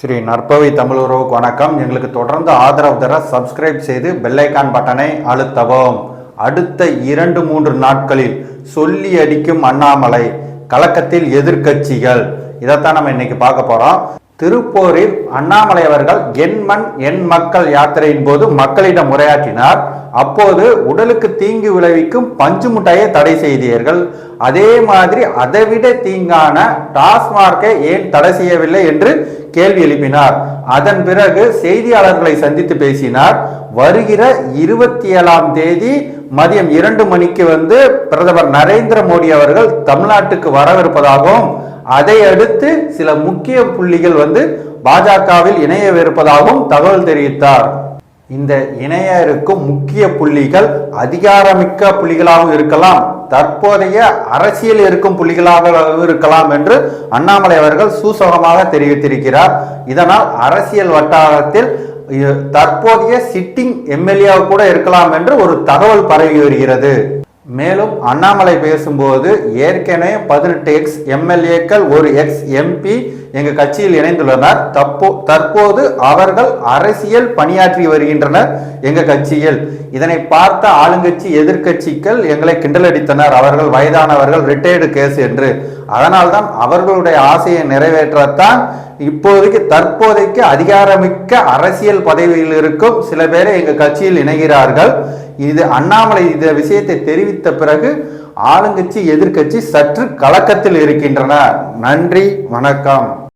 ஸ்ரீ நற்பவி தமிழ் உறவுக்கு வணக்கம். எங்களுக்கு தொடர்ந்து ஆதரவு தர சப்ஸ்கிரைப் செய்து பெல்லைக்கான் பட்டனை அழுத்தவும். அடுத்த இரண்டு மூன்று நாட்களில் சொல்லி அடிக்கும் அண்ணாமலை கலக்கத்தில் எதிர்க்கட்சிகள். இதைத்தான் நம்ம இன்னைக்கு பார்க்க போறோம். திருப்போரில் அண்ணாமலை அவர்கள் என் மண் என் மக்கள் யாத்திரையின் போது மக்களிடம் உரையாற்றினார். அப்போது உடலுக்கு தீங்கு விளைவிக்கும் பஞ்சு முட்டாயை தடை செய்தீர்கள். அதே மாதிரி அதைவிட தீங்கான டாஸ்மார்க்கை ஏன் தடை செய்யவில்லை என்று கேள்வி எழுப்பினார். அதன் பிறகு செய்தியாளர்களை சந்தித்து பேசினார். வருகிற இருபத்தி ஏழாம் தேதி மதியம் இரண்டு மணிக்கு வந்து பிரதமர் நரேந்திர மோடி அவர்கள் தமிழ்நாட்டுக்கு வரவிருப்பதாகவும் அதை அடுத்து சில முக்கிய புள்ளிகள் வந்து பாஜகவில் இணையவிருப்பதாகவும் தகவல் தெரிவித்தார். இந்த இணைய இருக்கும் முக்கிய புள்ளிகள் அதிகாரமிக்க புள்ளிகளாகவும் இருக்கலாம். தற்போதைய அரசியல் இருக்கும் புள்ளிகளாக இருக்கலாம் என்று அண்ணாமலை அவர்கள் சூசகமாக தெரிவித்திருக்கிறார். இதனால் அரசியல் வட்டாரத்தில் தற்போதைய சிட்டிங் எம்எல்ஏ கூட இருக்கலாம் என்று ஒரு தகவல் பரவி வருகிறது. மேலும் அண்ணாமலை பேசும்போது ஏற்கனவே பதினெட்டு எக்ஸ் எம்எல்ஏக்கள் ஒரு எக்ஸ் எம்பி எங்கள் கட்சியில் இணைந்துள்ளனர். தப்போ தற்போது அவர்கள் அரசியல் பணியாற்றி வருகின்றனர் எங்கள் கட்சியில். இதனை பார்த்த ஆளுங்கட்சி எதிர்க்கட்சிகள் எங்களை கிண்டலடித்தனர். அவர்கள் வயதானவர்கள் ரிட்டையர்டு கேஸ் என்று. அதனால்தான் அவர்களுடைய ஆசையை நிறைவேற்றத்தான் இப்போதைக்கு தற்போதைக்கு அதிகாரமிக்க அரசியல் பதவியில் இருக்கும் சில பேரை எங்கள் கட்சியில் இணைகிறார்கள். இது அண்ணாமலை இந்த விஷயத்தை தெரிவித்த பிறகு ஆளுங்கட்சி எதிர்க்கட்சி சற்று கலக்கத்தில் இருக்கின்றன நன்றி வணக்கம்.